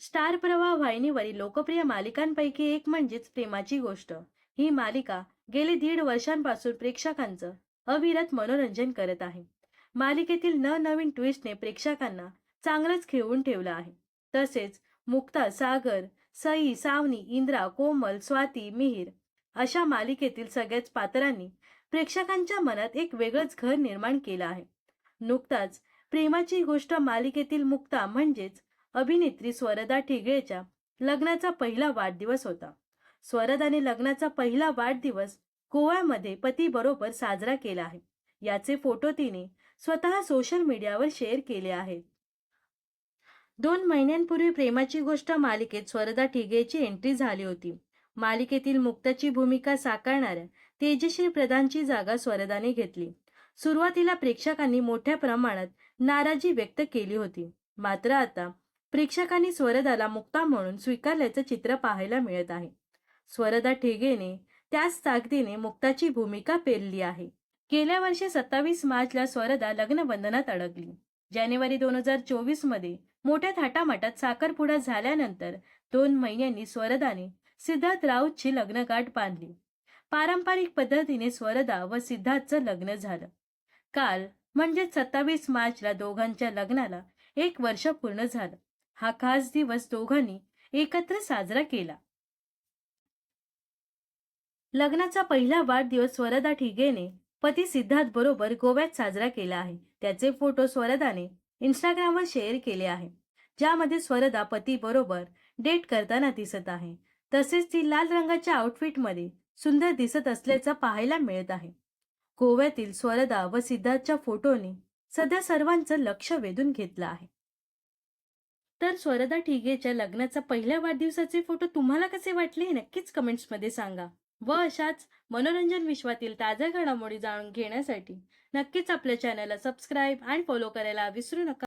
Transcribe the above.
Star प्रवाह वाहिनीवरील लोकप्रिय मालिकांपैकी एक म्हणजेच प्रेमाची गोष्ट. ही मालिका गेली दीड वर्षांपासून प्रेक्षकांचं अविरत मनोरंजन करत आहे. मालिकेतील नवनवीन ट्विस्टने प्रेक्षकांना चांगलंच खेळवून ठेवलं आहे. तसेच मुक्ता सागर सई सावनी इंद्रा कोमल स्वाती मिहीर अशा मालिकेतील सगळ्याच पात्रांनी प्रेक्षकांच्या मनात एक वेगळंच घर निर्माण केलं आहे. नुकताच प्रेमाची गोष्ट मालिकेतील मुक्ता म्हणजेच अभिनेत्री स्वरदा ठिगळेच्या लग्नाचा पहिला वाढदिवस होता. स्वरदाने लग्नाचा पहिला वाढदिवस गोव्यामध्ये पतीबरोबर साजरा केला आहे. याचे फोटो तिने स्वतः सोशल मीडियावर शेअर केले आहेत दोन महिन्यांपूर्वी प्रेमाची गोष्ट मालिकेत स्वरदा ठिगेची एंट्री झाली होती. मालिकेतील मुक्ताची भूमिका साकारणाऱ्या तेजश्री प्रधानची जागा स्वरदाने घेतली. सुरुवातीला प्रेक्षकांनी मोठ्या प्रमाणात नाराजी व्यक्त केली होती. मात्र आता प्रेक्षकांनी स्वरदाला मुक्ता म्हणून स्वीकारल्याचं चित्र पाहायला मिळत आहे. स्वरदा ठेगेने त्याच ताकदीने मुक्ताची भूमिका पेरली आहे. गेल्या वर्षी सत्तावीस मार्चला स्वरदा लग्नबंधनात अडकली. जानेवारी दोन हजार चोवीसमध्ये मोठ्या थाटामाटात साखरपुडा झाल्यानंतर दोन महिन्यांनी स्वरदाने सिद्धार्थ राऊतची लग्नगाठ बांधली. पारंपरिक पद्धतीने स्वरदा व सिद्धार्थचं लग्न झालं. काल म्हणजेच सत्तावीस मार्चला दोघांच्या लग्नाला एक वर्ष पूर्ण झालं. हा खास दिवस दोघांनी एकत्र साजरा केला. लग्नाचा पहिला वाढदिवस स्वरदा ठिगेने पती सिद्धार्थ बरोबर गोव्यात साजरा केला आहे. त्याचे फोटो स्वरदाने इंस्टाग्रामवर शेअर केले आहे. ज्यामध्ये स्वरदा पती बरोबर डेट करताना दिसत आहे. तसेच ती लाल रंगाच्या आउटफिटमध्ये सुंदर दिसत असल्याचं पाहायला मिळत आहे. गोव्यातील स्वरदा व सिद्धार्थच्या फोटोने सध्या सर्वांचं लक्ष वेधून घेतलं आहे. तर स्वरदा ठिगेच्या लग्नाचा पहिल्या वाढदिवसाचे फोटो तुम्हाला कसे वाटले हे नक्कीच कमेंट्समध्ये सांगा. व अशाच मनोरंजन विश्वातील ताज्या घडामोडी जाणून घेण्यासाठी नक्कीच आपल्या चॅनलला सबस्क्राईब आणि फॉलो करायला विसरू नका.